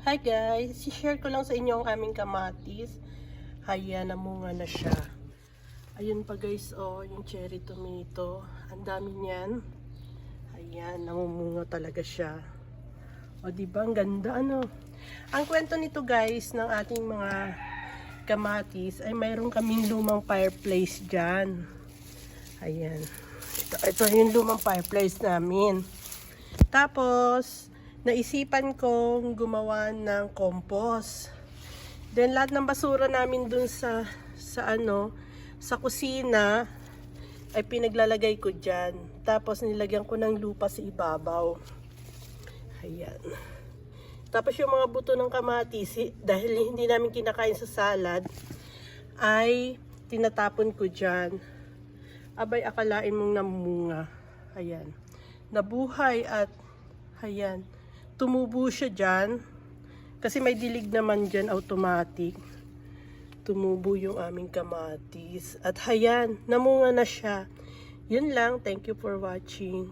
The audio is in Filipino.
Hi guys, share ko lang sa inyo ang aming kamatis. Haya, namunga na siya. Ayun pa guys, oh, yung cherry tomato. Ang dami niyan. Ayan, namumunga talaga siya. O, di ba? Ang ganda, ano? Ang kwento nito guys, ng ating mga kamatis, ay mayroon kaming lumang fireplace dyan. Ayan. Ito, ito yung lumang fireplace namin. Tapos, naisipan kong gumawa ng compost. Then, lahat ng basura namin dun sa, sa ano, sa kusina, ay pinaglalagay ko dyan. Tapos, nilagyan ko ng lupa sa ibabaw. Ayan. Tapos, yung mga buto ng kamatis, hi- dahil hindi namin kinakain sa salad, ay tinatapon ko dyan. Abay, akalain mong namunga. Ayan. Nabuhay at, ayan, tumubo siya dyan. Kasi may dilig naman dyan, automatic. Tumubo yung aming kamatis. At ayan, namunga na siya. Yun lang. Thank you for watching.